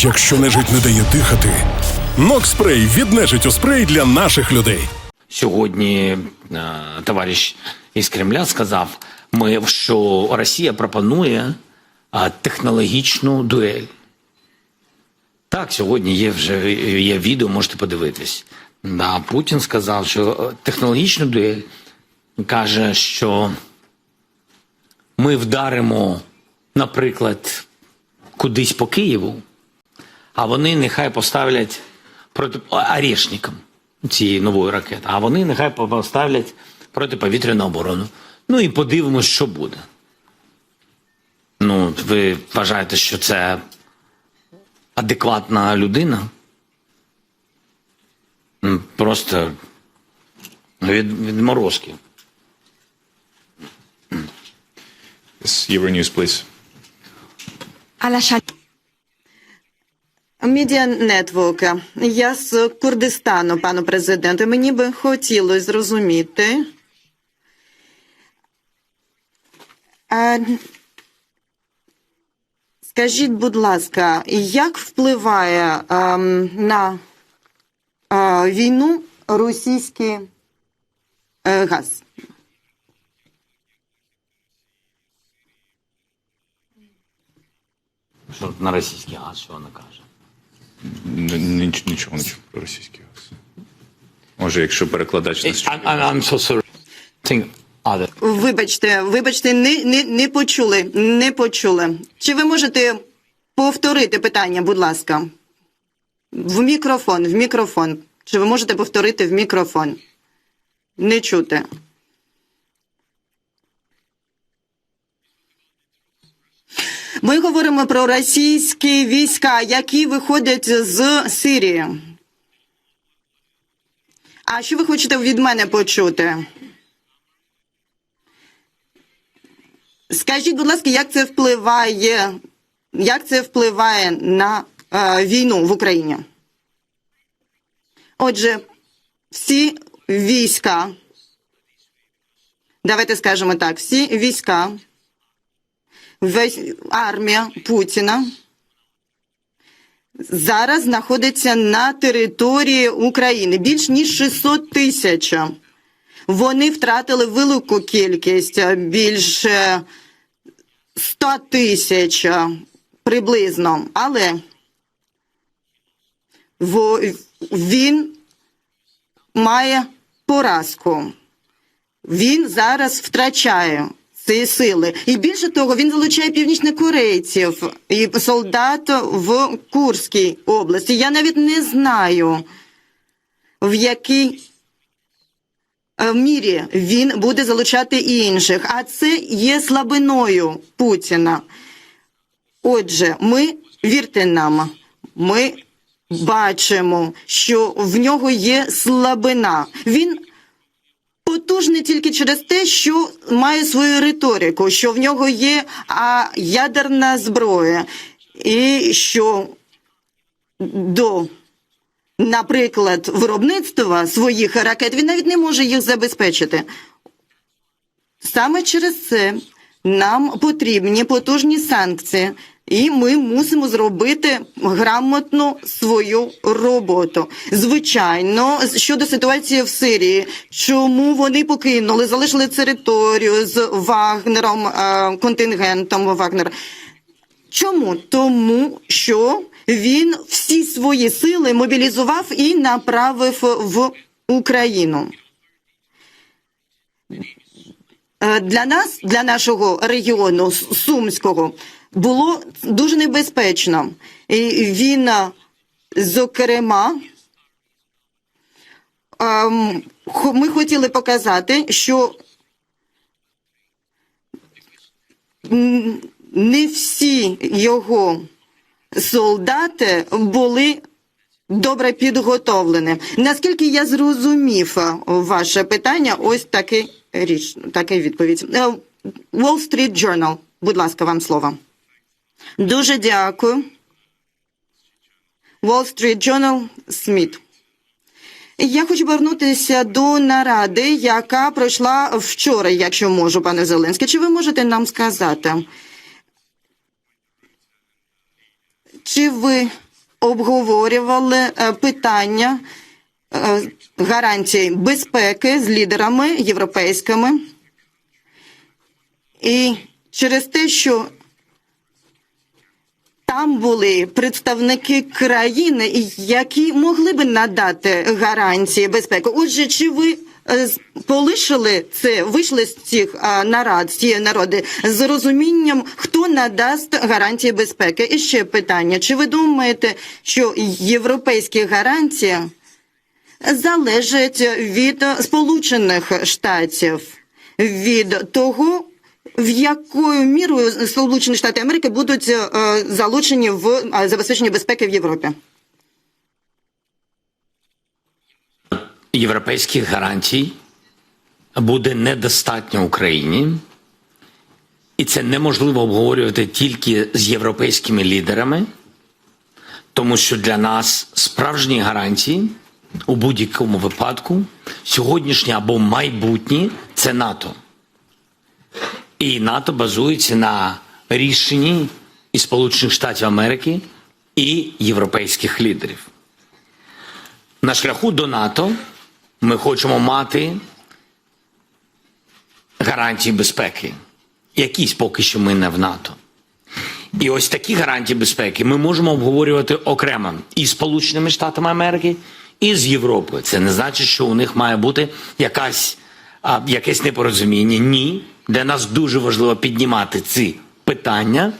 Якщо нежить не дає дихати, Нокспрей від нежиттю спрей для наших людей. Сьогодні е, товариш із Кремля сказав, ми, що Росія пропонує е, технологічну дуель. Так, сьогодні є вже є відео, можете подивитись. Да, Путін сказав, що е, технологічну дуель каже, що ми вдаримо, наприклад, кудись по Києву, а вони нехай поставлять проти орешникам цієї нової ракети, а вони нехай поставлять протиповітряну оборону. Ну і подивимось, що буде. Ну, ви вважаєте, що це адекватна людина? Просто від, від морозки. Yes, Euronews, please. Медіа Нетворк. Я з Курдистану, пану президенту. Мені би хотілося зрозуміти. Скажіть, будь ласка, як впливає ем, на е, війну російський е, газ? Що на російський газ, що вона каже? Ніч- Нічого не чув про російський газ. Може, якщо перекладач нас I, I, I'm so sorry. Think other. Вибачте, вибачте, не, не, не почули, не почули. Чи ви можете повторити питання, будь ласка? В мікрофон, в мікрофон. Чи ви можете повторити в мікрофон? Не чути. Ми говоримо про російські війська, які виходять з Сирії. А що ви хочете від мене почути? Скажіть, будь ласка, як це впливає, як це впливає на е, війну в Україні? Отже, всі війська, давайте скажемо так, всі війська, весь армія Путіна зараз знаходиться на території України більш ніж 600 тисяч. Вони втратили велику кількість, більше 100 тисяч приблизно. Але він має поразку. Він зараз втрачає ці сили. І більше того, він залучає північнокорейців і солдат в Курській області. Я навіть не знаю, в якій е, мірі він буде залучати інших. А це є слабиною Путіна. Отже, ми вірте нам, ми бачимо, що в нього є слабина. Він потужний тільки через те, що має свою риторику, що в нього є а, ядерна зброя, і що до наприклад, виробництва своїх ракет, він навіть не може їх забезпечити. Саме через це нам потрібні потужні санкції, і ми мусимо зробити грамотну свою роботу. Звичайно, щодо ситуації в Сирії, чому вони покинули, залишили територію з Вагнером, е, контингентом Вагнера. Чому? Тому що він всі свої сили мобілізував і направив в Україну. Е, Для нас, для нашого регіону Сумського, було дуже небезпечно. І він, е, зокрема, ем, ми хотіли показати, що не всі його солдати були добре підготовлені. Наскільки я зрозумів е, ваше питання, ось таке річ, таке відповідь. Е, Wall Street Journal, будь ласка, вам слово. Дуже дякую. Wall Street Journal, Сміт. Я хочу повернутися до наради, яка пройшла вчора, якщо можу, пане Зеленський. Чи ви можете нам сказати, чи ви обговорювали е, питання гарантій безпеки з лідерами європейськими. І через те, що там були представники країни, які могли би надати гарантії безпеки. Отже, чи ви е, полишили це, вийшли з цих нарад, з цієї народи з розумінням, хто надасть гарантії безпеки? І ще питання: чи ви думаєте, що європейські гарантії залежать від Сполучених Штатів, від того, в якою мірою Сполучені Штати Америки будуть е, залучені в е, забезпеченні безпеки в Європі? європейських гарантій буде недостатньо Україні, і це неможливо обговорювати тільки з європейськими лідерами, тому що для нас справжні гарантії у будь-якому випадку сьогоднішні або майбутні це НАТО. І НАТО базується на рішенні і Сполучених Штатів Америки і європейських лідерів. На шляху до НАТО ми хочемо мати гарантії безпеки. Якісь поки що ми не в НАТО. І ось такі гарантії безпеки ми можемо обговорювати окремо і Сполученими Штатами Америки, і з Європою. Це не значить, що у них має бути якась, а, якесь непорозуміння. Ні. Для нас дуже важливо піднімати ці питання,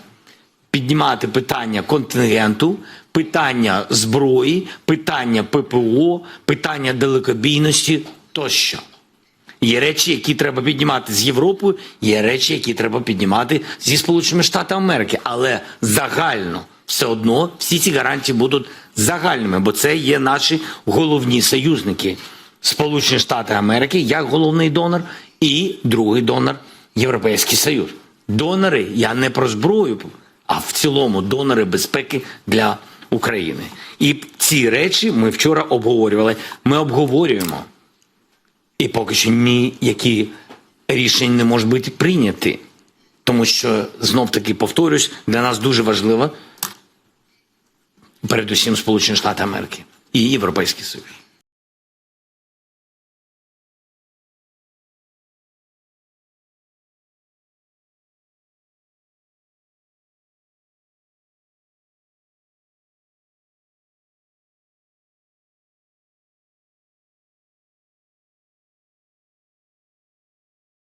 піднімати питання контингенту, питання зброї, питання ППО, питання далекобійності тощо. Є речі, які треба піднімати з Європою, є речі, які треба піднімати зі Сполученими Штатами Америки. Але загально все одно всі ці гарантії будуть загальними, бо це є наші головні союзники. Сполучені Штати Америки як головний донор, і другий донор Європейський Союз. Донори, я не про зброю, а в цілому донори безпеки для України. І ці речі ми вчора обговорювали. Ми обговорюємо. І поки що ніякі рішення не можуть бути прийняті. Тому що знов таки повторюсь, для нас дуже важливо, передусім Сполучені Штати Америки і Європейський Союз.